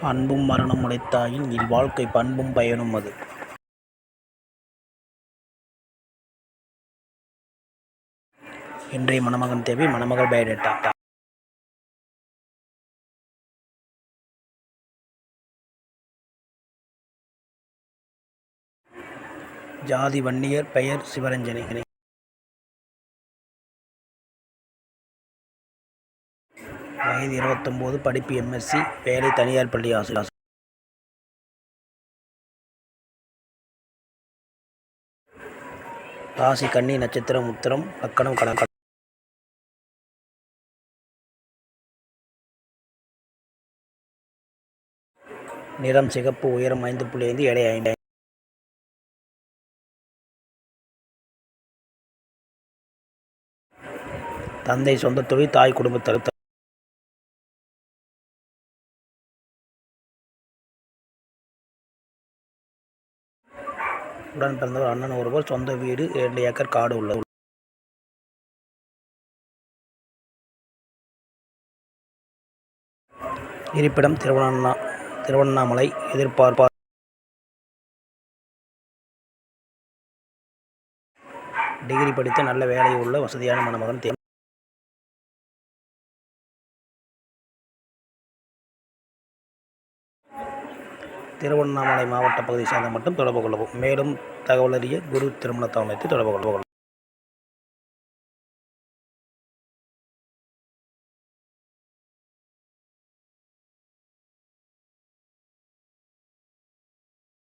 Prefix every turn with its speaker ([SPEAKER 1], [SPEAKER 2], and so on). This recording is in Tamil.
[SPEAKER 1] அன்பும் மரணம் உடைத்தாயின் இல்வாழ்க்கை பண்பும் பயனும் அது. இன்றைய மணமகன் தேவை மணமகள் பயோடேட்டா ஜாதி வன்னியர் பெயர் சிவரஞ்சனி வயது இருபத்தொம்போது படிப்பு எம்எஸ்சி வேலை தனியார் பள்ளி ஆசிரியர். ராசி கன்னி நட்சத்திரம் உத்திரம் லக்கணம் கணக்கு நிறம் சிகப்பு உயரம் ஐந்து புள்ளி ஐந்து எடை ஐந்து. தந்தை சொந்த தொழில் தாய் குடும்பத்தர் உடன் பிறந்தவர் அண்ணன் ஒருவர் சொந்த வீடு இரண்டு ஏக்கர் காடு உள்ளது. இருப்பிடம் திருவண்ணா திருவண்ணாமலை எதிர்பார்ப்பார் டிகிரி படித்த நல்ல வேலை உள்ள வசதியான மணமகன் தேவை திருவண்ணாமலை மாவட்ட பகுதியை சேர்ந்த மட்டும் தொடர்பு கொள்ளவும். மேலும் தகவல் அறிய குரு திருமண தவணத்தை தொடர்பு கொள்ளவும்.